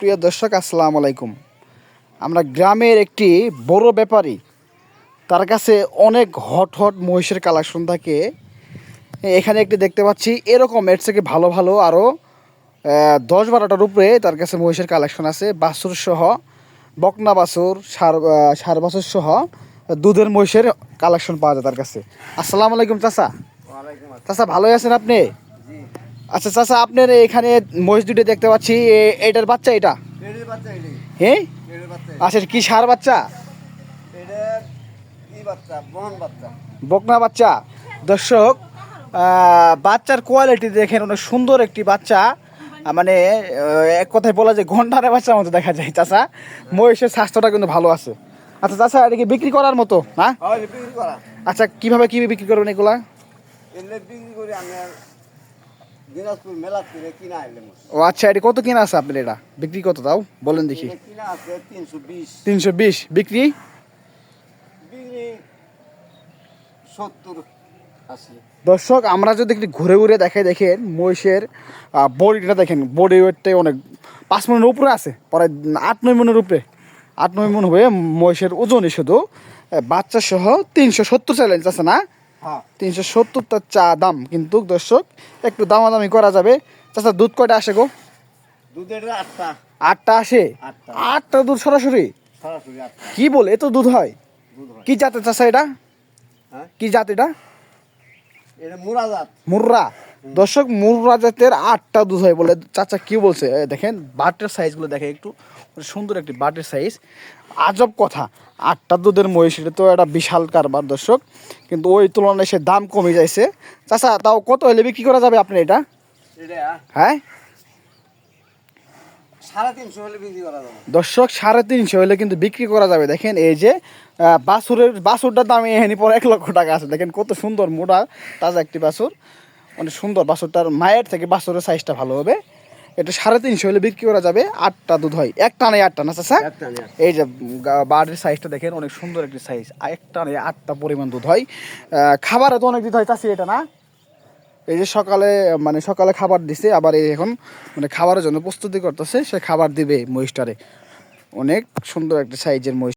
প্রিয় দর্শক আসসালামু আলাইকুম। আমরা গ্রামের একটি বড় ব্যাপারী তার কাছে অনেক হট হট মহিষের কালেকশন থাকে। এখানে একটি দেখতে পাচ্ছি এরকম এর থেকে ভালো ভালো আরও দশ বারোটার উপরে তার কাছে মহিষের কালেকশন আছে। বাছুর সহ বকনা বাছুর সার সার বাছুর সহ দুধের মহিষের কালেকশন পাওয়া যায় তার কাছে। আসসালামু আলাইকুম চাচা। চাচা ভালোই আছেন আপনি? আচ্ছা চাচা আপনার এখানে মহিষ দুটো দেখতে পাচ্ছি। এটার বাচ্চা এটা? বাচ্চা হ্যাঁ আচ্ছা কি সার বাচ্চা? বকনা বাচ্চা। দর্শক বাচ্চার কোয়ালিটি দেখেন অনেক সুন্দর একটি বাচ্চা। মানে এক কথায় বলা যায় ঘন্টারে বাচ্চার মতো দেখা যায় চাচা। মহিষের স্বাস্থ্যটা কিন্তু ভালো আছে। আচ্ছা চাচা এটা কি বিক্রি করার মতো? হ্যাঁ? আচ্ছা কীভাবে কি বিক্রি করবেন এগুলা? বিক্রি করে দিনাজপুর মেলা থেকে কিনা এলে ও আচ্ছা এটা কত কিনা আছে আপনার এটা? বিক্রি কত দাও বলেন দেখি। কিনা আছে তিনশো বিশ। তিনশো বিশ। বিক্রি? বিক্রি সত্তর দর্শক আমরা যদি একটু ঘুরে ঘুরে দেখাই দেখেন মহিষের বডিটা দেখেন। বডি ওয়েটটাই অনেক পাঁচ মনের উপরে আছে পরে আট নয় মনের উপরে। আট নয় মন হয়ে মহিষের ওজনই শুধু বাচ্চা সহ তিনশো সত্তর চ্যালেঞ্জ আছে না? তিনশো সত্তরটা চা দাম কিন্তু দর্শক একটু দামাদামি করা যাবে। চাচা দুধ কয়টা আসে গো? দুধের আটটা। আটটা আসে? আটটা। দুধ সরাসরি? কি বলে এত দুধ হয়? দুধ হয়। কি জাতের চাষা এটা? হ্যাঁ। কি জাত এটা? মুরা জাত মুর্রা। দর্শক মুর্রা জাতের আটটা দুধ হয় বলে চাচা কি বলছে? দেখেন বাটের সাইজগুলো দেখে একটু। সুন্দর একটি বাটের সাইজ আজব কথা আটটা দুধের মহিষ এটা তো একটা বিশাল কারবার দর্শক। কিন্তু ওই তুলনায় সে দাম কমে যাইছে। চাচা তাও কত হলে বিক্রি করা যাবে আপনি এটা? হ্যাঁ? দর্শক সাড়ে তিনশো হলে কিন্তু বিক্রি করা যাবে। দেখেন এই যে আহ, বাছুরের বাছুরটার দাম এখানে পর এক লক্ষ টাকা আছে। দেখেন কত সুন্দর মোটা তাজা একটি বাছুর। অনেক সুন্দর বাছুরটার মায়ের থেকে বাছুরের সাইজটা ভালো হবে। এটা সাড়ে তিনশো হলে বিক্রি করা যাবে। আটটা দুধ হয়। একটা নেই আটটা না আটটা। এই যে বাড়ির সাইজটা দেখেন অনেক সুন্দর একটি সাইজ একটা নেই আটটা পরিমাণ দুধ হয়। খাবারে তো অনেক দিতে হয় চাষি এটা না? এই যে সকালে মানে সকালে খাবার দিছে আবার এই এখন মানে খাবারের জন্য প্রস্তুতি করতেছে সে খাবার দিবে মহিষটারে। অনেক সুন্দর একটা সাইজের মহিষ।